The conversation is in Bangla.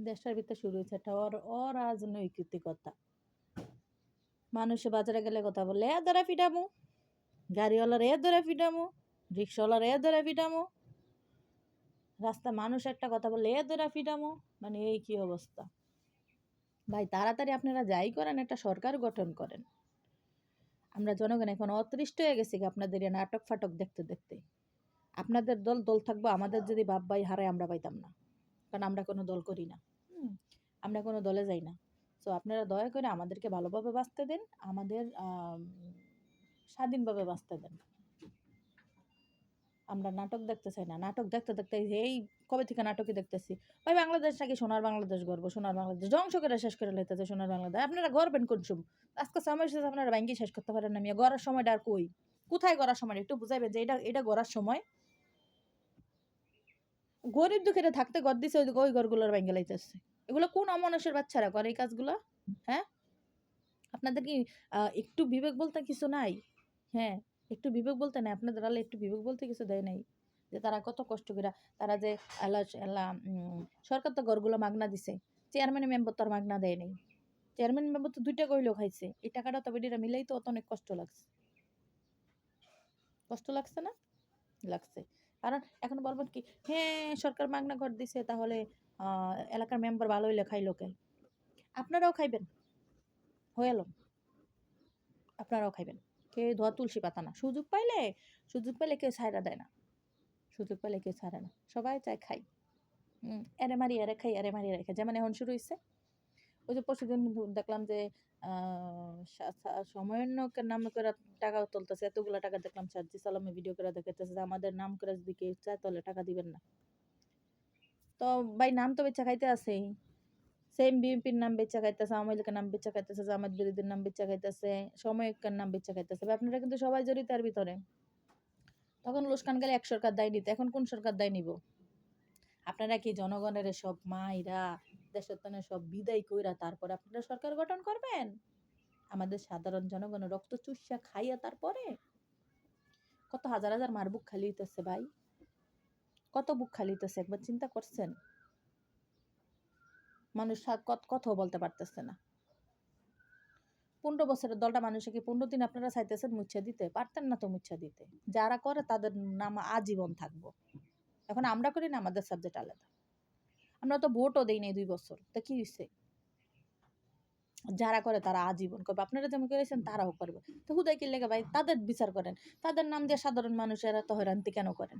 দেশটার ভিতরে শুরু হয়েছে একটা অর অরাজনৈতিকতা। মানুষে বাজারে গেলে কথা বলে, এ ধরে ফিটামু। গাড়িওয়ালার, এ ধরে ফিটামু। রিক্সাওয়ালার, এ ধরে ফিটামু। রাস্তা মানুষ একটা কথা বলে, এ ধরে ফিটামু। মানে এই কি অবস্থা? ভাই, তাড়াতাড়ি আপনারা যাই করেন, একটা সরকার গঠন করেন। আমরা জনগণ এখন অতৃষ্ট হয়ে গেছি আপনাদের নাটক ফাটক দেখতে দেখতে। আপনাদের দল দল থাকব, আমাদের যদি বাপ ভাই হারায়, আমরা পাইতাম না। কারণ আমরা কোনো দল করি না। আমরা কোনো দলে যাই না। তো আপনারা দয়া করে আমাদেরকে ভালোভাবে বাঁচতে দেন আমাদের আম, স্বাধীনভাবে বাঁচতে দেন। আমরা নাটক দেখতে চাই না। নাটক দেখতে দেখতে এই কবে থেকে নাটকই দেখতেছি? ভাই বাংলাদেশ নাকি সোনার বাংলাদেশ গর্ব সোনার বাংলাদেশ ধ্বংস করে শেষ করে লেতেছে সোনার বাংলাদেশ। আপনারা গড়বেন কোন সব আজকে সময় শেষে আপনারা ব্যাংকে শেষ করতে পারেন না। মিয়া গড়ার সময়টা আর কই? কোথায় গড়ার সময়? একটু বুঝাইবেন যে এটা এটা গড়ার সময়? গরিব দুঃখীরা থাকতে ঘর দিছে ওই ওই ঘরগুলোর ব্যাঙ্গে লাইতেছে এগুলো কোন অমানুষের বাচ্চারা করে এই কাজগুলো? হ্যাঁ? আপনাদের কি একটু বিবেক বলতে কিছু নাই? হ্যাঁ একটু বিবেক বলতে নাই? আপনাদের আল্লাহ একটু বিবেক বলতে কিছু দেয় নাই? যে তারা কত কষ্ট করে, তারা যে আল্লাহ আল্লাহ সরকার তো ঘরগুলো মাগনা দিছে চেয়ারম্যান মেম্বার তো আর মাগনা দেয় নাই। চেয়ারম্যান মেম্বার তো দুইটা কইলেও খাইছে, এই টাকাটা তো বেডিরা মিলাই তো অত অনেক কষ্ট লাগছে। কষ্ট লাগছে না? লাগছে। কারণ এখন বলবেন কি হ্যাঁ সরকার মাগনা ঘর দিছে, তাহলে এলাকার মেম্বার ভালোই লেখাই খাইলো কে আপনারাও খাইবেন। হয়ে এলো। আপনারাও খাইবেন। কে ধোয়া তুলসী পাতা না। সুযোগ পাইলে সুযোগ পাইলে কেউ ছাইরা দেয় না। সুযোগ পাইলে কেউ ছাড়ে না। সবাই চায় খাই। এরে মারি, এরে খাই, এরে মারি, এরে খাই। যেমন এখন শুরু হয়েছে ওই যে পরশুদিন দেখলাম যে আহ, সা- সা- সমন্বয়কের নাম করে টাকা তুলতেছে এতগুলা টাকা দেখলাম সার্জি সালামে ভিডিও করে দেখাইতেছে যে আমাদের নাম করে যদি চায় তাহলে টাকা দিবেন না। তো ভাই নাম তো বেচা খাইতে আছেই। সেম বিএনপির নাম বেচা খাইতেছে আওয়ামী লীগের নাম বেচা খাইতেছে জামাত বিরোধীর নাম বেচা খাইতেছে সময়কের নাম বেচা খাইতেছে। আপনারা কিন্তু সবাই জড়িত এর ভিতরে। তখন লুস্কান গেলে এক সরকার দায় নিতে এখন কোন সরকার দায় নিব? আপনারা কি জনগণের সব মাইরা দেশের তনে সব বিদায় কইরা তারপরে আপনারা সরকার গঠন করবেন? আমাদের সাধারণ জনগণের রক্ত চুষা খাইয়া তারপরে? কত হাজার হাজার মার বুক খালি হইতেছে ভাই। কত বুক খালি হইতেছে, একবার চিন্তা করছেন? মানুষ কত- কথাও বলতে পারতেছে না। পনেরো বছরের দলটা মানুষে কি পনেরো দিন আপনারা চাইতেছেন মুচ্ছা দিতে? পারতেন না তো মুচ্ছা দিতে। যারা করে তাদের নাম আজীবন থাকব। এখন আমরা করি না, আমাদের সাবজেক্ট আলাদা। আমরা তো ভোটও দেই নাই দুই বছর, তা কি হয়েছে যারা করে তারা আজীবন করবে। আপনারা যেমন করেছেন তারাও করবে। তো হুদাই কি লেগে ভাই, তাদের বিচার করেন। তাদের নাম দিয়ে সাধারণ মানুষেরা তো হয়রান্তি কেন করেন?